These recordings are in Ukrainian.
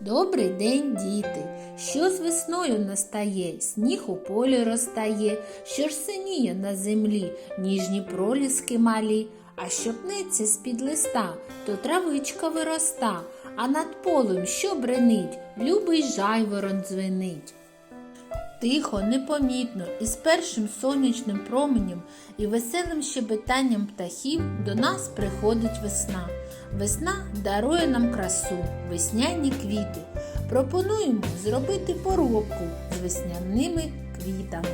Добрий день, діти! Що з весною настає, сніг у полі розтає, що ж синіє на землі, ніжні проліски малі, а що пнеться з-під листа, то травичка вироста, а над полем що бренить, любий жайворон дзвенить. Тихо, непомітно, із першим сонячним променем і веселим щебетанням птахів до нас приходить весна. Весна дарує нам красу, весняні квіти. Пропонуємо зробити поробку з весняними квітами.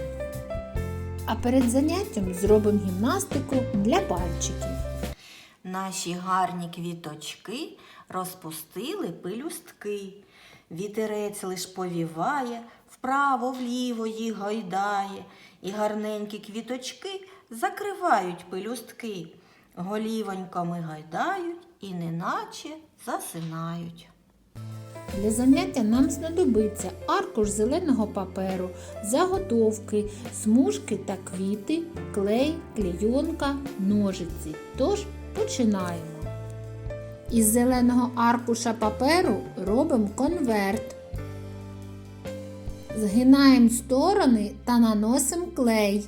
А перед заняттям зробимо гімнастику для пальчиків. Наші гарні квіточки розпустили пелюстки. Вітерець лиш повіває, вправо вліво їх гойдає, і гарненькі квіточки закривають пелюстки, голівоньками гайдають і неначе засинають. Для заняття нам знадобиться аркуш зеленого паперу, заготовки, смужки та квіти, клей, клейонка, ножиці. Тож починаємо. Із зеленого аркуша паперу робимо конверт. Згинаємо сторони та наносимо клей.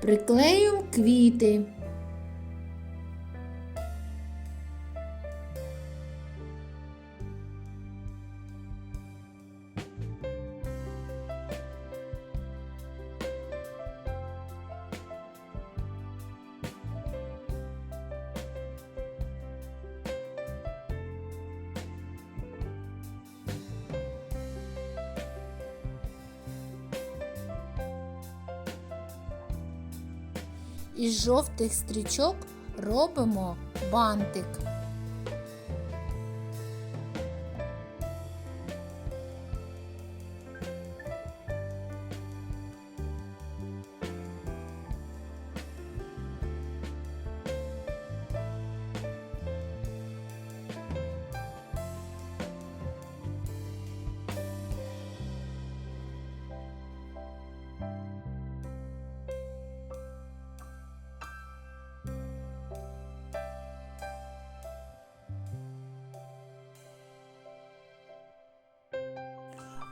Приклеюємо квіти. Із жовтих стрічок робимо бантик.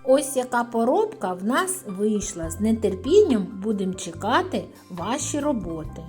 Ось яка поробка в нас вийшла. З нетерпінням будемо чекати ваші роботи.